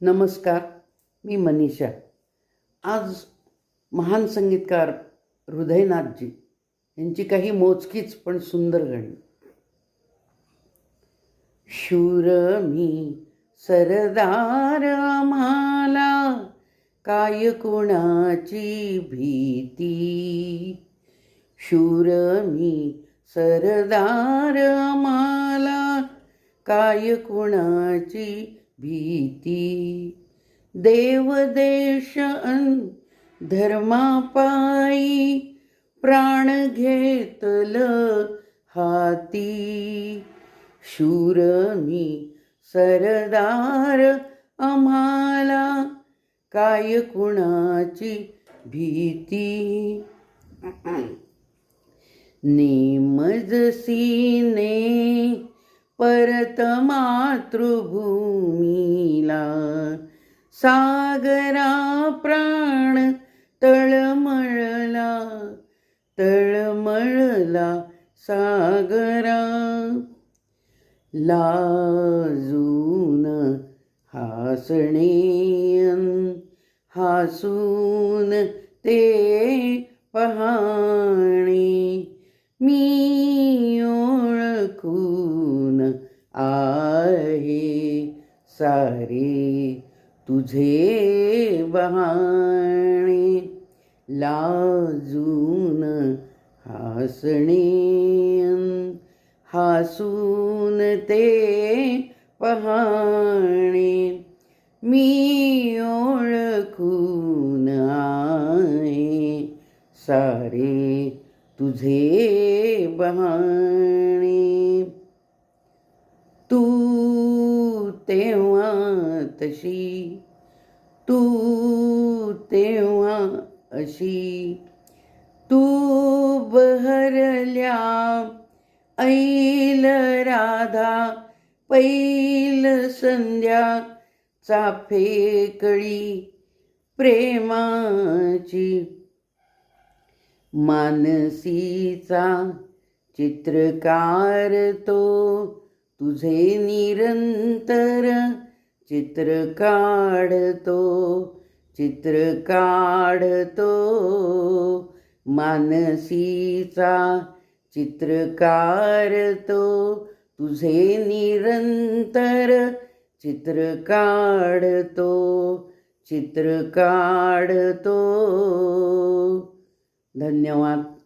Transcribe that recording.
नमस्कार मी मनीषा. आज महान संगीतकार हृदयनाथजी यांची काही मोजकीच पण सुंदर गाणी. शूर मी सरदार आम्हाला काय कुणाची भीती? शूर मी सरदार आम्हाला काय कुणाची भीती. देव देश अन धर्मापायी प्राण घेतल हाती. शूर मी सरदार आम्हाला काय कुणाची भीती? नेमजसीने परत मातृभूमीला. सागरा प्राण तळमळला तळमळला सागरा. लाजून हासणेयन हासून ते पहाणे. मी आहे सारे तुझे बहाणे लाजून हसणे हासून ते पहाणे. मी ओळखून आहे सारे तुझे बहाणे तेव्हा तशी तू तेव्हा अशी. तू बहरल्या ऐल राधा पैल संध्या चाफे कळी प्रेमाची. मानसीचा चित्रकार तो तुझे निरंतर चित्र काढतो चित्र काढतो. मानसीचा चित्रकार तो तुझे निरंतर चित्र काढतो चित्र काढतो. धन्यवाद.